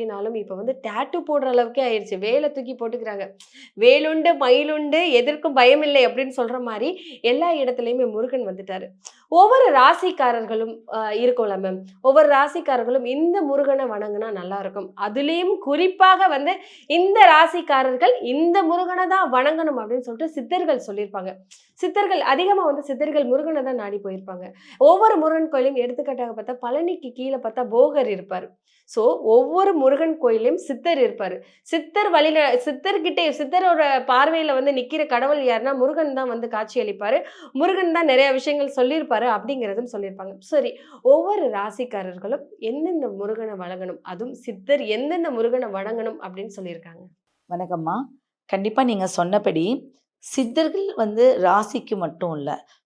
கையிலனாலும் இப்போ வந்து டேட்டு போடுற அளவுக்கே ஆயிடுச்சு வேலை தூக்கி போட்டுக்கிறாங்க. வேலுண்டு மயிலுண்டு எதற்கும் பயம் இல்லை அப்படின்னு சொல்ற மாதிரி எல்லா இடத்துலையுமே முருகன் வந்துட்டாரு. ஒவ்வொரு ராசிக்காரர்களும் இருக்கும்ல மேம் ஒவ்வொரு ராசிக்காரர்களும் இந்த முருகனை வணங்கினா நல்லா இருக்கும். அதுலேயும் குறிப்பாக வந்து இந்த ராசிக்காரர்கள் இந்த முருகனை தான் வணங்கணும் அப்படின்னு சொல்லிட்டு சித்தர்கள் சொல்லியிருப்பாங்க. சித்தர்கள் அதிகமாக வந்து சித்தர்கள் முருகனை தான் நாடி போயிருப்பாங்க. ஒவ்வொரு முருகன் கோயிலையும் எடுத்துக்காட்டாக பார்த்தா பழனிக்கு கீழே பார்த்தா போகர் இருப்பார். ஸோ ஒவ்வொரு முருகன் கோயிலையும் சித்தர் இருப்பார். சித்தர் வழியில சித்தர்கிட்டே சித்தரோட பார்வையில் வந்து நிற்கிற கடவுள் யாருன்னா முருகன் தான் வந்து காட்சி அளிப்பார். முருகன் தான் நிறைய விஷயங்கள் சொல்லியிருப்பார். அப்படிங்கிறதும் சொல்லியிருப்பாங்க. சரி ஒவ்வொரு ராசிக்காரர்களும் எந்தெந்த முருகனை வணங்கணும்? அதுவும் சித்தர் எந்தெந்த முருகனை வணங்கணும் அப்படின்னு சொல்லியிருக்காங்க. வணக்கம்மா. கண்டிப்பாக நீங்கள் சொன்னபடி சித்தர்கள் வந்து ராசிக்கு மட்டும் இல்லை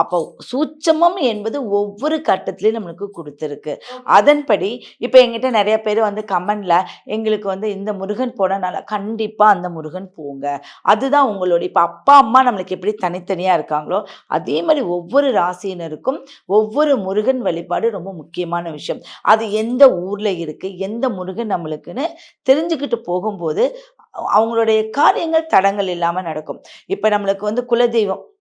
அப்போ சூட்சமம் என்பது ஒவ்வொரு கட்டத்திலையும் நம்மளுக்கு கொடுத்துருக்கு. அதன்படி இப்போ எங்கிட்ட நிறைய பேர் வந்து கமெண்ட்ல எங்களுக்கு வந்து இந்த முருகன் போனனால கண்டிப்பாக அந்த முருகன் போங்க. அதுதான் உங்களுடைய இப்போ அப்பா அம்மா நம்மளுக்கு எப்படி தனித்தனியாக இருக்காங்களோ அதே மாதிரி ஒவ்வொரு ராசியினருக்கும் ஒவ்வொரு முருகன் வழிபாடு ரொம்ப முக்கியமான விஷயம். அது எந்த ஊரில் இருக்குது எந்த முருகன் நம்மளுக்குன்னு தெரிஞ்சுக்கிட்டு போகும்போது அவங்களுடைய காரியங்கள் தடங்கள் இல்லாமல் நடக்கும். இப்போ நம்மளுக்கு வந்து குலதெய்வம்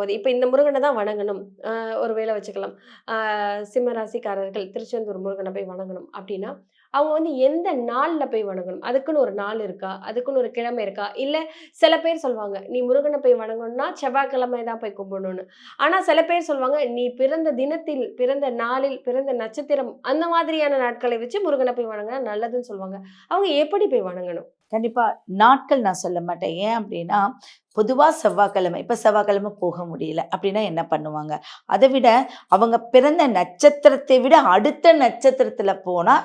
போது இப்போ இந்த முருகனை தான் வணங்கணும். ஒரு வேளை வச்சுக்கலாம். சிம்மராசிக்காரர்கள் சிம்ம ராசிக்காரர்கள் திருச்செந்தூர் முருகனை போய் வணங்கணும் அப்படின்னா அவங்க வந்து எந்த நாளில் போய் வணங்கணும்? அதுக்குன்னு ஒரு நாள் இருக்கா? அதுக்குன்னு ஒரு கிழமை இருக்கா? இல்லை சில பேர் சொல்லுவாங்க நீ முருகனை போய் வணங்கணும்னா செவ்வாய்க்கிழமை தான் போய் கும்பிடணும்னு. ஆனால் சில பேர் சொல்லுவாங்க நீ பிறந்த தினத்தில் பிறந்த நாளில் பிறந்த நட்சத்திரம் அந்த மாதிரியான நாட்களை வச்சு முருகனை போய் வணங்கினா நல்லதுன்னு சொல்லுவாங்க அவங்க எப்படி போய் வணங்கணும்? கண்டிப்பாக நாட்கள் நான் சொல்ல மாட்டேன். ஏன் அப்படின்னா பொதுவாக செவ்வாய்க்கிழமை இப்போ செவ்வாய்க்கிழமை போக முடியல அப்படின்னா என்ன பண்ணுவாங்க? அதை விட அவங்க பிறந்த நட்சத்திரத்தை விட அடுத்த நட்சத்திரத்தில் போனால்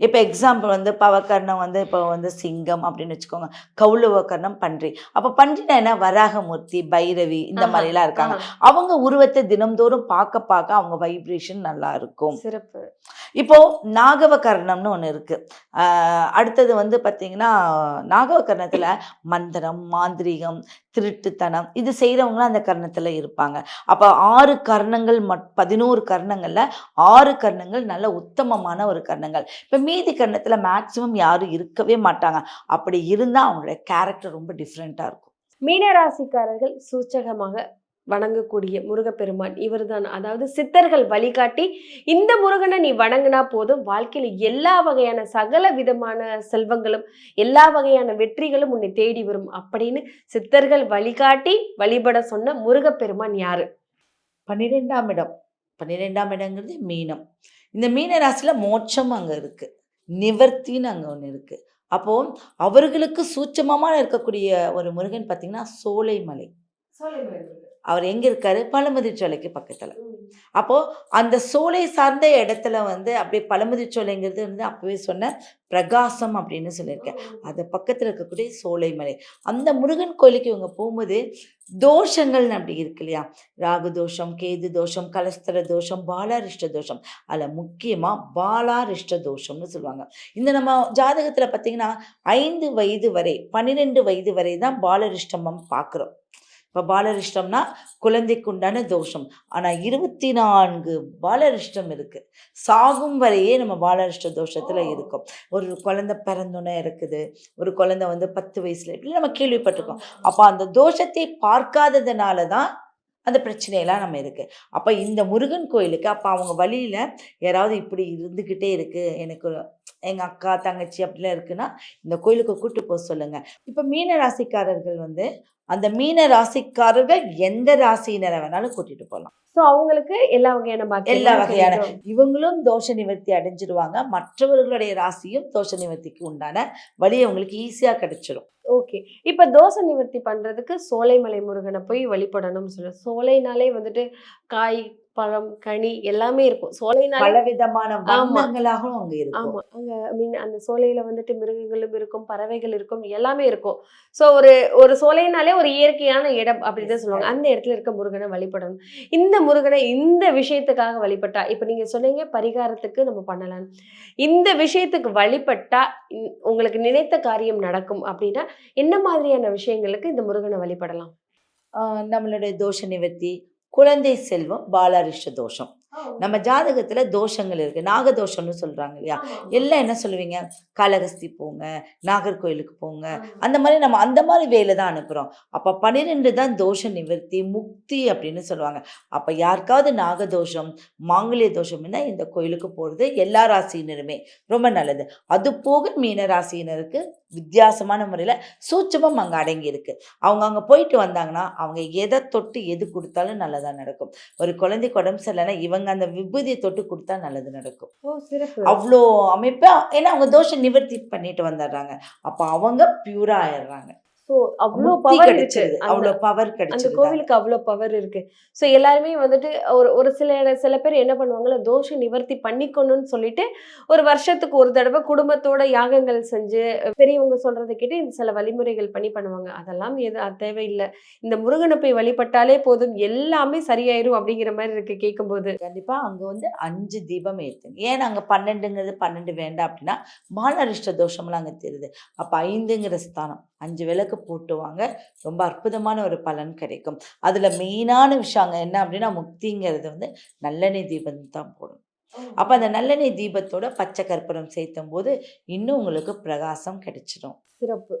இப்போ எக்ஸாம்பிள் வந்து பவக்கர்ணம் வந்து இப்போ வந்து சிங்கம் அப்படின்னு வச்சுக்கோங்க. கௌளவக்கர்ணம் பன்றி. அப்போ பன்றினா என்ன? வராகமூர்த்தி பைரவி இந்த. மாதிரிலாம் இருக்காங்க. அவங்க உருவத்தை தினம்தோறும் பார்க்க பார்க்க அவங்க வைப்ரேஷன் நல்லா இருக்கும். சிறப்பு. இப்போ நாகவகர்ணம்னு ஒன்று இருக்கு. அடுத்தது வந்து பார்த்தீங்கன்னா நாகவகர்ணத்துல மந்திரம் மாந்திரீகம் திருட்டுத்தனம். இது செய்கிறவங்களும் அந்த கர்ணத்தில் இருப்பாங்க. அப்போ ஆறு கர்ணங்கள் மட் பதினோரு கர்ணங்களில் ஆறு கர்ணங்கள் நல்ல உத்தமமான ஒரு கர்ணங்கள். இப்போ மீதி கர்ணத்தில் மேக்ஸிமம் யாரும் இருக்கவே மாட்டாங்க. அப்படி இருந்தால் அவங்களுடைய கேரக்டர் ரொம்ப டிஃப்ரெண்ட்டாக இருக்கும். மீனராசிக்காரர்கள் சூச்சகமாக வணங்கக்கூடிய முருகப்பெருமான் இவர்தான். அதாவது சித்தர்கள் வழிகாட்டி இந்த முருகனை நீ வணங்கினா போதும். வாழ்க்கையில எல்லா வகையான சகல விதமான செல்வங்களும் எல்லா வகையான வெற்றிகளும் உன்னை தேடி வரும் அப்படின்னு சித்தர்கள் வழிகாட்டி வழிபட சொன்ன முருகப்பெருமான் யாரு? பன்னிரெண்டாம் இடம். பன்னிரெண்டாம் இடங்கிறது மீனம். இந்த மீன ராசியில் மோட்சம் அங்கே இருக்கு. நிவர்த்தின்னு அங்கே ஒன்று இருக்கு. அப்போ அவர்களுக்கு சூட்சமமாக இருக்கக்கூடிய ஒரு முருகன் பார்த்தீங்கன்னா சோலைமலை. அவர் எங்க இருக்காரு? பழமுதிர்ச்சோலைக்கு பக்கத்துல. அப்போ அந்த சோலை சார்ந்த இடத்துல வந்து அப்படியே பழமுதிர்ச்சோலைங்கிறது வந்து அப்பவே சொன்ன பிரகாசம் அப்படின்னு சொல்லியிருக்கேன். அது பக்கத்துல இருக்கக்கூடிய சோலைமலை அந்த முருகன் கோயிலுக்கு இவங்க போகும்போது தோஷங்கள்னு அப்படி இருக்கு இல்லையா? ராகு தோஷம் கேது தோஷம் கலஸ்தர தோஷம் பாலாரிஷ்ட தோஷம். அதில் முக்கியமாக பாலாரிஷ்ட தோஷம்னு சொல்லுவாங்க. இந்த நம்ம ஜாதகத்தில் பார்த்தீங்கன்னா ஐந்து வயது வரை பன்னிரெண்டு வயது வரை தான் பாலரிஷ்டமம் பார்க்குறோம் இப்போ பாலரிஷ்டம்னா குழந்தைக்கு உண்டான தோஷம். ஆனால் இருபத்தி நான்கு பாலரிஷ்டம் இருக்குது சாகும் வரையே நம்ம பாலரிஷ்ட தோஷத்தில் இருக்கும். ஒரு குழந்தை பிறந்தோன்னே இருக்குது. ஒரு குழந்தை வந்து பத்து வயசில் இப்படி நம்ம கேள்விப்பட்டிருக்கோம். அப்போ அந்த தோஷத்தை பார்க்காததுனால தான் அந்த பிரச்சனையெல்லாம் நம்ம இருக்குது அப்போ இந்த முருகன் கோயிலுக்கு அப்போ அவங்க வழியில் யாராவது இப்படி இருந்துக்கிட்டே இருக்குது எனக்கு எங்கள் அக்கா தங்கச்சி அப்படிலாம் இருக்குன்னா இந்த கோயிலுக்கு கூட்டு போக சொல்லுங்கள் இப்போ மீன ராசிக்காரர்கள் வந்து அந்த மீன ராசிக்காரர்கள் எந்த ராசியினரை வேணாலும் கூட்டிட்டு போகலாம் சோ அவங்களுக்கு எல்லா வகையான எல்லா வகையான இவங்களும் தோஷ நிவர்த்தி அடைஞ்சிருவாங்க. மற்றவர்களுடைய ராசியும் தோஷ நிவர்த்திக்கு உண்டான வழி அவங்களுக்கு ஈஸியா கிடைச்சிடும் ஓகே இப்ப தோசை நிவர்த்தி பண்றதுக்கு சோலைமலை முருகனை போய் வழிபடணும்னு சொல்ல. சோலைனாலே வந்துட்டு காய் பழம் கனி எல்லாமே இருக்கும். சோலைனாலே பலவிதமான வண்ணங்களாகவும் அங்க இருக்கும். ஆமா. அங்க மீன் அந்த சோலையில வந்துட்டு மிருகங்களும் இருக்கும் பறவைகள் இருக்கும் எல்லாமே இருக்கும். சோ ஒரு ஒரு சோலைனாலே ஒரு இயற்கையான இடம் அப்படின்னு தான் சொல்லுவாங்க. அந்த இடத்துல இருக்க முருகனை வழிபடணும். இந்த முருகனை இந்த விஷயத்துக்காக வழிபட்டா இப்ப நீங்க சொன்னீங்க பரிகாரத்துக்கு நம்ம பண்ணலாம். இந்த விஷயத்துக்கு வழிபட்டா உங்களுக்கு நினைத்த காரியம் நடக்கும் அப்படின்னா என்ன மாதிரியான விஷயங்களுக்கு இந்த முருகனை வழிபடலாம்? ஆஹ் நம்மளுடைய தோஷ நிவர்த்தி குழந்தை செல்வம் பாலாரிஷ்ட தோஷம். நம்ம ஜாதகத்துல தோஷங்கள் இருக்கு. நாகதோஷம்னு சொல்றாங்க இல்லையா? எல்லாம் என்ன சொல்லுவீங்க? காளகஸ்தி போங்க நாகர்கோயிலுக்கு போங்க. அந்த மாதிரி நம்ம அந்த மாதிரி வேலை தான் அனுப்புகிறோம் அப்போ பன்னிரெண்டு தான் தோஷ நிவர்த்தி முக்தி அப்படின்னு சொல்லுவாங்க. அப்போ யாருக்காவது நாகதோஷம் மாங்கல்ய தோஷம் இருந்தால் இந்த கோயிலுக்கு போகிறது எல்லா ராசியினருமே. ரொம்ப நல்லது. அது போக மீன ராசியினருக்கு வித்தியாசமான முறையில் சூட்சமம் அங்கே அடங்கி இருக்கு. அவங்க அங்கே போயிட்டு வந்தாங்கன்னா அவங்க எதை தொட்டு எது கொடுத்தாலும் நல்லதாக நடக்கும். ஒரு குழந்தைக்கு உடம்பு சரியில்லைன்னா இவங்க அந்த விபூதியை தொட்டு கொடுத்தா நல்லது நடக்கும். அவ்வளோ அமைப்பா ஏன்னா அவங்க தோஷ நிவர்த்தி பண்ணிட்டு வந்துடுறாங்க. அப்ப அவங்க பியூரா ஆயிடுறாங்க. சோ அவ்வளோ பவர் அந்த- அவ்வளோ பவர் அந்த கிடைச்சிருது கோவிலுக்கு அவ்வளோ பவர் இருக்கு. ஸோ எல்லாருமே வந்துட்டு ஒரு ஒரு சில சில பேர் என்ன பண்ணுவாங்கல்ல தோஷ நிவர்த்தி பண்ணிக்கணும்னு சொல்லிட்டு ஒரு வருஷத்துக்கு ஒரு தடவை குடும்பத்தோட யாகங்கள் செஞ்சு பெரியவங்க சொல்றதை கேட்டு இந்த சில வழிமுறைகள் பண்ணி பண்ணுவாங்க. அதெல்லாம் எது தேவையில்லை. இந்த முருகனை போய் வழிபட்டாலே போதும். எல்லாமே சரியாயிரும் அப்படிங்கிற மாதிரி இருக்கு கேட்கும்போது கண்டிப்பா அங்க வந்து அஞ்சு தீபம் ஏத்துங்க. ஏன் அங்க பன்னெண்டுங்கிறது பன்னெண்டு வேண்டாம் அப்படின்னா பாலரிஷ்ட தோஷம்லாம் அங்க தெரியுது அப்ப ஐந்துங்கிற ஸ்தானம். அஞ்சு விளக்கு போட்டுவாங்க ரொம்ப அற்புதமான ஒரு பலன் கிடைக்கும். அதுல மெயினான விஷயம் அங்க என்ன அப்படின்னா முக்திங்கிறது வந்து நல்லெண்ணெய் தீபம் தான் போடணும் அப்ப அந்த நல்லெண்ணெய் தீபத்தோட பச்சை கற்பூரம் சேர்த்தும் போது இன்னும் உங்களுக்கு பிரகாசம் கிடைச்சிடும் சிறப்பு.